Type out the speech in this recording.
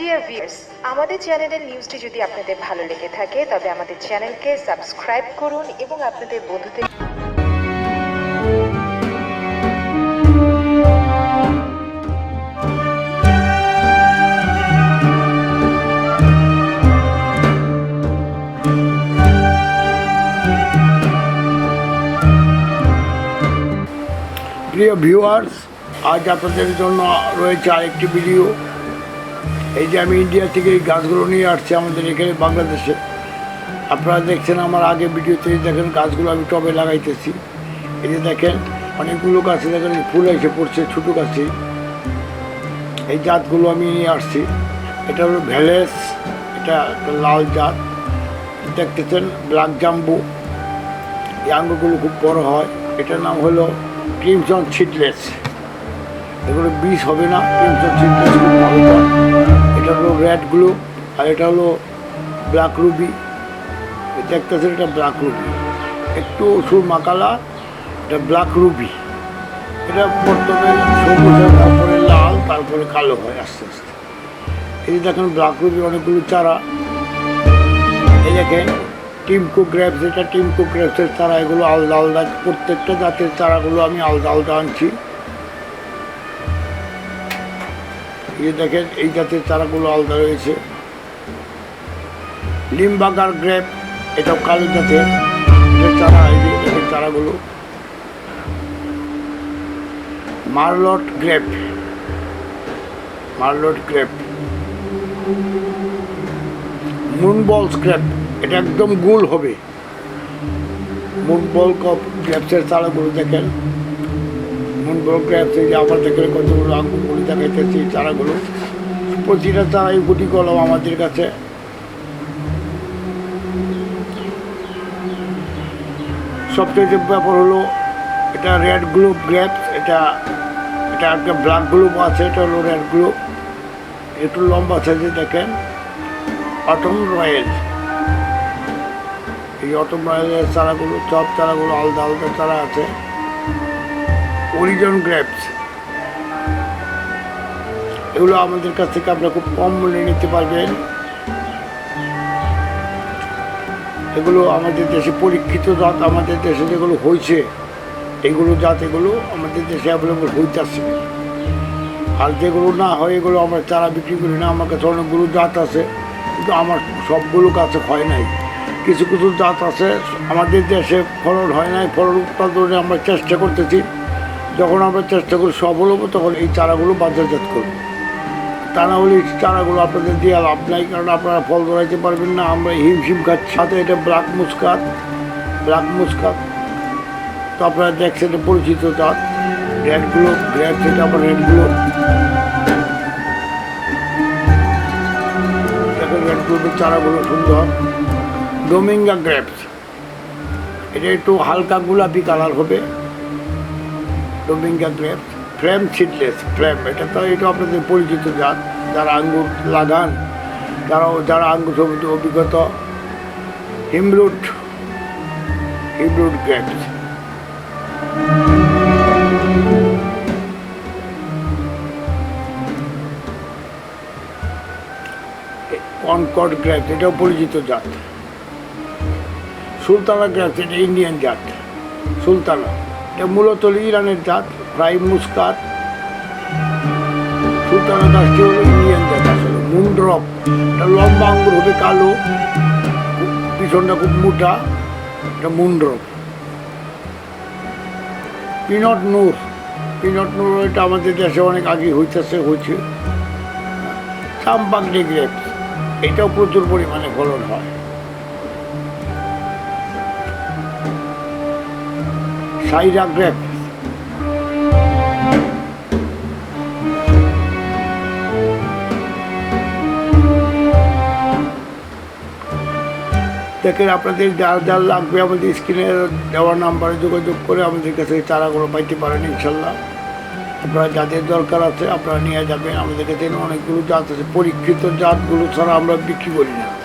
Dear viewers আমাদের চ্যানেলের নিউজটি যদি আপনাদের ভালো লেগে থাকে, তবে আমাদের চ্যানেলকে সাবস্ক্রাইব করুন এবং আপনাদের বন্ধুদের প্রিয় ভিউয়ার্স আজ আপনাদের জন্য রয়েছে আরেকটি ভিডিও এই যে আমি ইন্ডিয়া থেকে এই গাছগুলো নিয়ে আসছি আমাদের এখানে বাংলাদেশে। আপনারা দেখছেন আমার আগে ভিডিওতে দেখেন গাছগুলো আমি টবে লাগাইতেছি। এই যে দেখেন অনেকগুলো গাছে দেখেন ফুল এসে পড়ছে, ছোটো গাছে। এই জাতগুলো আমি নিয়ে আসছি। এটা হলো ভ্যালেস, এটা লাল জাত। দেখতেছেন ব্ল্যাক জাম্বু। এই আঙ্গুরগুলো খুব বড় হয়। এটার নাম হলো ক্রিমসন সিডলেস। এগুলো বিষ হবে না, ক্রিমসন সিডলেস খুব ভালো। এটা হলো রেড গ্লো আর এটা হলো ব্ল্যাক রুবি দেখতেছেন এটা ব্ল্যাক রুবি একটু সুরমা কালার এটা ব্ল্যাক রুবি এটা প্রথমে সবুজ হয় তারপরে লাল, তারপরে কালো হয় আস্তে আস্তে। এই যে দেখেন ব্ল্যাক রুবি অনেকগুলো চারা। এই দেখেন টিমকো গ্র্যাপস এটা টিমকো গ্র্যাপসের চারা, এগুলো আলাদা আলাদা, প্রত্যেকটা জাতের চারাগুলো আমি আলাদা আলাদা আনছি। এই দেখেন এই জাতের চারাগুলো আলাদা রয়েছে। লিমবাগার গ্রেপ, এটাও কালো জাতের চারা, এই যে দেখেন চারাগুলো। Merlot grape. Merlot grape. Moonball scrap, এটা একদম গোল হবে। মুনবল কপ গ্র্যাপসের চারাগুলো দেখেন। মুনবল গ্র্যাপস এই যে আমার দেখেন কতগুলো আঙ্গুরগুলি দেখাইতেছি চারাগুলো। প্রতিটা চারাই গুটি কলম আমাদের কাছে। সবচেয়ে ব্যাপার হলো, এটা রেড গ্লোব গ্র্যাপস এটা এটা একটা ব্ল্যাক গ্লোব আছে, এটা হলো রেড গ্লোব একটু লম্বা সাইজে দেখেন। অটম রয়েল এই অটম রয়েলের চারাগুলো সব চারাগুলো আলাদা আলাদা চারা আছে। অরিজন গ্র্যাপস এগুলো আমাদের কাছ থেকে আপনারা খুব কম মূল্যে নিতে পারবেন। এগুলো আমাদের দেশে পরীক্ষিত জাত, আমাদের দেশে যেগুলো হয়েছে, এগুলো জাত এগুলো আমাদের দেশে অ্যাভেলেবল হইতেছে আর যেগুলো না হয়, এগুলো আমরা চারা বিক্রি করি না আমার কাছে অনেকগুলো জাত আছে, কিন্তু আমার সবগুলো কাছে হয় নাই। কিছু কিছু জাত আছে, আমাদের দেশে ফলন হয় নাই, ফলন উৎপাদনে আমরা চেষ্টা করতেছি। যখন আমরা চেষ্টা করি সফল হব তখন এই চারাগুলো বাজারজাত করব। তা না হলে এই চারাগুলো আপনাদের দিয়ে লাভ নাই, কারণ আপনারা ফল ধরাইতে পারবেন না। আমরা হিমশিম খাচ্ছি। সাথে এটা ব্ল্যাক মুস্কাত ব্ল্যাক মুস্কাত তো আপনারা দেখছেন পরিচিত জাত রেডগুলো গ্র্যাপ থেকে আবার রেডগুলো রেডগুলোর চারাগুলো সুন্দর। ডোমিঙ্গা গ্রেপস এটা একটু হালকা গোলাপি কালার হবে। Dominga grapes flame seedless flame এটা তো এটা আপনাদের পরিচিত জাত যারা আঙ্গুর লাগান যারা যারা আঙ্গুর সম্বন্ধে অভিজ্ঞতা, হিমরুট হিমরুট গ্রেপস কনকট গ্র্যাপস এটাও পরিচিত জাত। সুলতানা গ্র্যাপস এটা ইন্ডিয়ান জাত। সুলতানা। এটা মূলত ইরানের জাত ফ্রাই মুস্কাত। সুলতানা গাছটি হলো ইন্ডিয়ান জাত আসলে মুন্ড্রপ এটা লম্বা আঙ্গুর হবে কালো পিছনটা খুব মোটা, এটা মুন্ড্রপ পিনট নূর। পিনট নূর এটা আমাদের দেশে অনেক আগে হইতেছে হয়েছে চাম্পাকনি গ্রেপস এটাও প্রচুর পরিমাণে ফলন হয়। সাইরা গ্রেপ দেখেন, আপনাদের যার যার লাগবে আমাদের স্ক্রিনে দেওয়ার নাম্বারে যোগাযোগ করে আমাদের কাছে চারাগুলো পাইতে পারেন, ইনশাল্লাহ। আপনারা যাদের দরকার আছে আপনারা নিয়ে যাবেন। আমাদের কাছে অনেকগুলো জাত আছে। পরীক্ষিত জাতগুলো ছাড়া আমরা বিক্রি করি না।